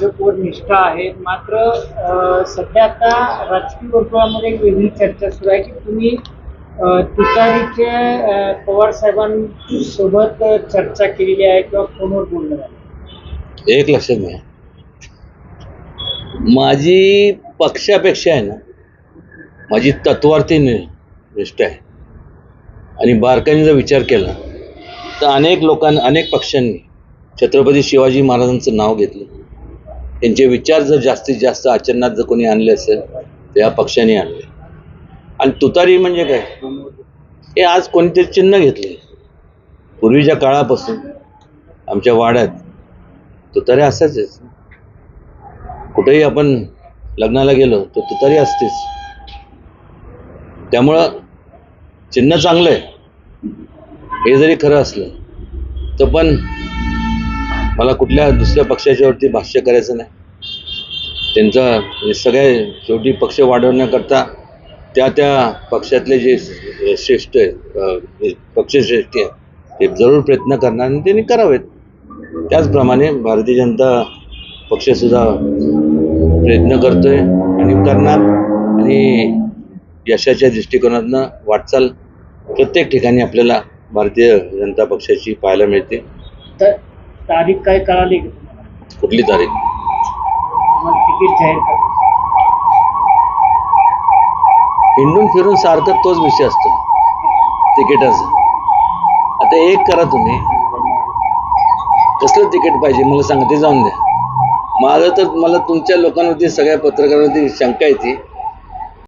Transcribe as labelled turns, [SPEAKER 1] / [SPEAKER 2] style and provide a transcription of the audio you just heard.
[SPEAKER 1] भाजपवर निष्ठा आहे. मात्र सध्या आता राजकीय वर्तुळामध्ये एक वेगळी चर्चा सुरू आहे की तुम्ही तुतारीचे पवार साहेबांसोबत चर्चा केलेली आहे किंवा फोनवर बोलणं झालं
[SPEAKER 2] एक लक्षात घ्या. माझी पक्षापेक्षा आहे ना माझी तत्वार्थी निष्ठा आहे. आणि बारकाईने जर विचार केला तर अनेक लोकांनी अनेक पक्षांनी छत्रपती शिवाजी महाराजांचं नाव घेतलं. त्यांचे विचार जर जास्तीत जास्त आचरणात जर कोणी आणले असेल तर या पक्षाने आणले. आणि तुतारी म्हणजे काय? हे आज कोणते चिन्ह घेतले? पूर्वीच्या काळापासून आमच्या वाड्यात तुतारी असायचेच कुठेही आपण लग्नाला गेलो तर तुतारी असतेच. त्यामुळं चिन्ह चांगलं आहे. हे जरी खरं असलं तर पण मला कुठल्या दुसऱ्या पक्षाच्यावरती भाष्य करायचं नाही. त्यांचा सगळे शेवटी पक्ष वाढवण्याकरता त्या त्या पक्षातले जे श्रेष्ठ आहेत अं, पक्षश्रेष्ठ आहेत ते जरूर प्रयत्न करणार आणि त्यांनी करावेत. त्याचप्रमाणे भारतीय जनता पक्षसुद्धा प्रयत्न करतोय आणि करणार आणि यशाच्या दृष्टिकोनातनं वाटचाल प्रत्येक ठिकाणी आपल्याला भारतीय जनता पक्षाची पाहायला मिळते.
[SPEAKER 1] तर तारीख काय कळाली का तुम्हाला?
[SPEAKER 2] कुठली तारीख?
[SPEAKER 1] तुम्हाला तिकीट जाहीर कर.
[SPEAKER 2] हिंडून फिरून सारखं तोच विषय असतो. तिकिटाचा. आता एक करा तुम्ही. कसलं तिकीट पाहिजे मला सांगा ते जाऊन द्या. माझं तर मला तुमच्या लोकांवरती सगळ्या पत्रकारांवरती शंका येते